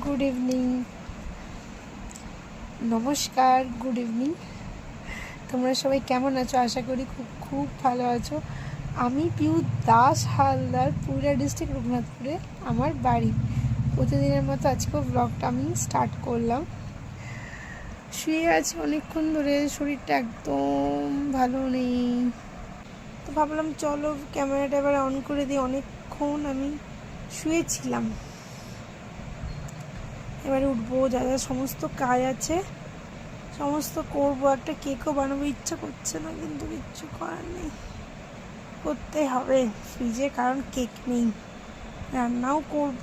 Good evening নমস্কার good evening তোমরা সবাই কেমন আছো? আশা করি খুব খুব ভালো আছো। আমি পিউ দাস হালদার পুরুলিয়া ডিস্ট্রিক্ট রঘুনাথপুরে, আমার বাড়ি। প্রতিদিনের মতো আজকেও ব্লগটা আমি স্টার্ট করলাম। শুয়ে আছি অনেকক্ষণ ধরে, শরীরটা একদম ভালো নেই। তো ভাবলাম, চলো ক্যামেরাটা এবার অন করে দিই। অনেকক্ষণ আমি শুয়েছিলাম। এবারে উঠবো, যা যা সমস্ত কাজ আছে, সমস্ত করব। একটা কেকও বানাবো, ইচ্ছা করছে না, কিন্তু কিচ্ছু করার নেই। করতে হবে, ফ্রিজে কারণ কেক নেই। রান্নাও করব।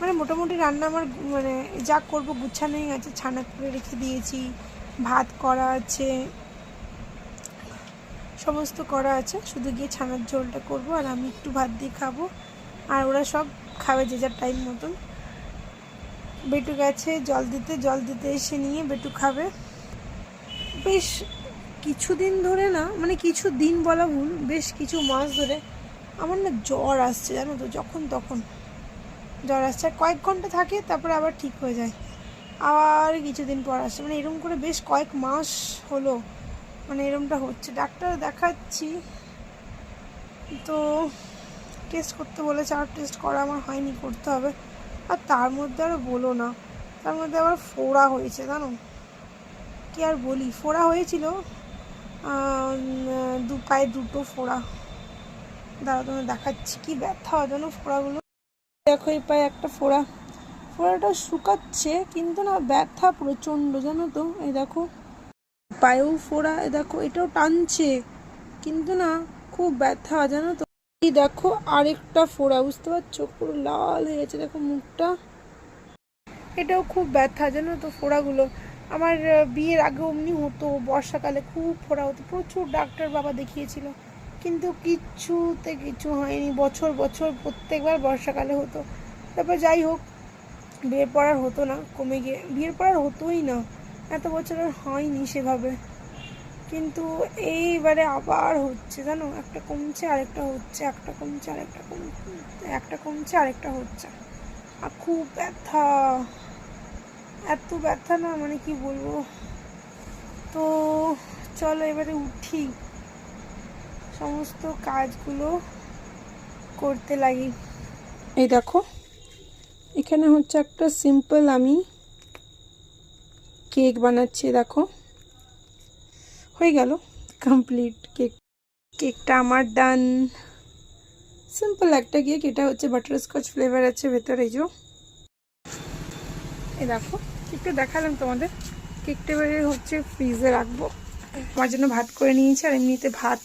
মানে মোটামুটি রান্না আমার মানে যা করব গুছানোই আছে ছানা করে রেখে দিয়েছি, ভাত করা আছে, সমস্ত করা আছে। শুধু গিয়ে ছানার ঝোলটা করব, আর আমি একটু ভাত দিয়ে খাব। আর ওরা সব খাবে যে যার টাইম মতন। বেটু গেছে, জল দিতে জল দিতে এসে নিয়ে বেটু খাবে। বেশ কিছুদিন ধরে না মানে কিছু দিন বলা ভুল, বেশ কিছু মাস ধরে আমার না জ্বর আসছে, জানো তো, যখন তখন। জ্বর আসছে কয়েক ঘণ্টা থাকে, তারপরে আবার ঠিক হয়ে যায়। আবার কিছুদিন পর আসছে মানে এরকম করে বেশ কয়েক মাস হলো মানে এরকমটা হচ্ছে। ডাক্তার দেখাচ্ছি, তো টেস্ট করতে বলেছে, আর টেস্ট করা আমার হয়নি, করতে হবে। আর তার মধ্যে আর বলো না। তার মধ্যে আবার ফোড়া হয়েছে, জানো? কি আর বলি? ফোড়া হয়েছিল দু পায়ে দুটো ফোড়া। দাঁড়া তোমার দেখাচ্ছি কি ব্যথা, জানো ফোড়াগুলো? দেখো এই পায়ে একটা ফোড়া। ফোড়াটা শুকাচ্ছে, কিন্তু না ব্যথা প্রচণ্ড, জানো তো? এই দেখো, পায়েও ফোড়া, এই দেখো, এটাও টানছে, কিন্তু না খুব ব্যথা, জানো তো? এই দেখো, আরেকটা ফোড়া, বুঝতে পারছ? পুরো লাল হয়ে গেছে, দেখো মুখটা। এটাও খুব ব্যথা, জানো তো ফোড়াগুলো। আমার বিয়ের আগে অমনি হতো, বর্ষাকালে খুব ফোড়া হতো, প্রচুর ডাক্তার বাবা দেখিয়েছিল। কিন্তু কিচ্ছুতে কিছু হয়নি, বছর বছর প্রত্যেকবার বর্ষাকালে হতো। তারপর যাই হোক, বিয়ের পর আর হতো না, কমে গিয়ে, বিয়ের পর আর হতোই না। এত বছর আর হয়নি সেভাবে। কিন্তু এইবারে আবার হচ্ছে, জানো? একটা কমছে, আরেকটা হচ্ছে, একটা কমছে, আরেকটা কমছে, একটা কমছে, আরেকটা হচ্ছে। আর খুব ব্যথা। এত ব্যথা না মানে কি বলব? তো চলো এবারে উঠি। সমস্ত কাজগুলো করতে লাগি। এই দেখো, এখানে হচ্ছে একটা সিম্পল আমি কেক বানাচ্ছি, দেখো। হয়ে গেল। কমপ্লিট কেক কেকটা আমার ডান সিম্পল একটা কেক এটা হচ্ছে বাটারস্কচ ফ্লেভার আছে ভেতরে, এই যে। এই দেখো কেকটা দেখালাম তোমাদের। কেকটা এবারে হচ্ছে ফ্রিজে রাখব। আমার জন্য ভাত করে নিয়েছি, আর এমনিতে ভাত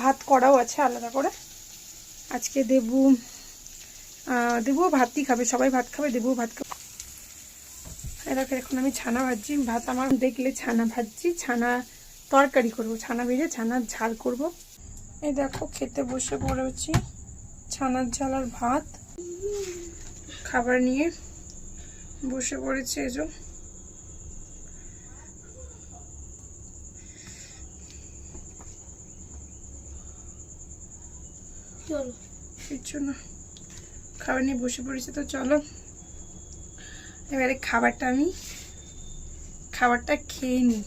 ভাত করাও আছে আলাদা করে। আজকে দেবু দেবুও ভাতই খাবে, সবাই ভাত খাবে, দেবুও ভাত খাবে। দেখো, এখন আমি ছানা ভাজছি। ভাত আমার দেখলে ছানা ভাজছি, ছানা তরকারি করব ছানা ভেজে ছানার ঝাল করব। এই দেখো খেতে বসে পড়েছি। ছানার ঝাল আর ভাত। খাবার নিয়ে বসে পড়েছে এজো চলো। কিছু না খাবার নিয়ে বসে পড়েছে তো চলো। এবারে খাবারটা আমি খাবারটা খেয়ে নিই।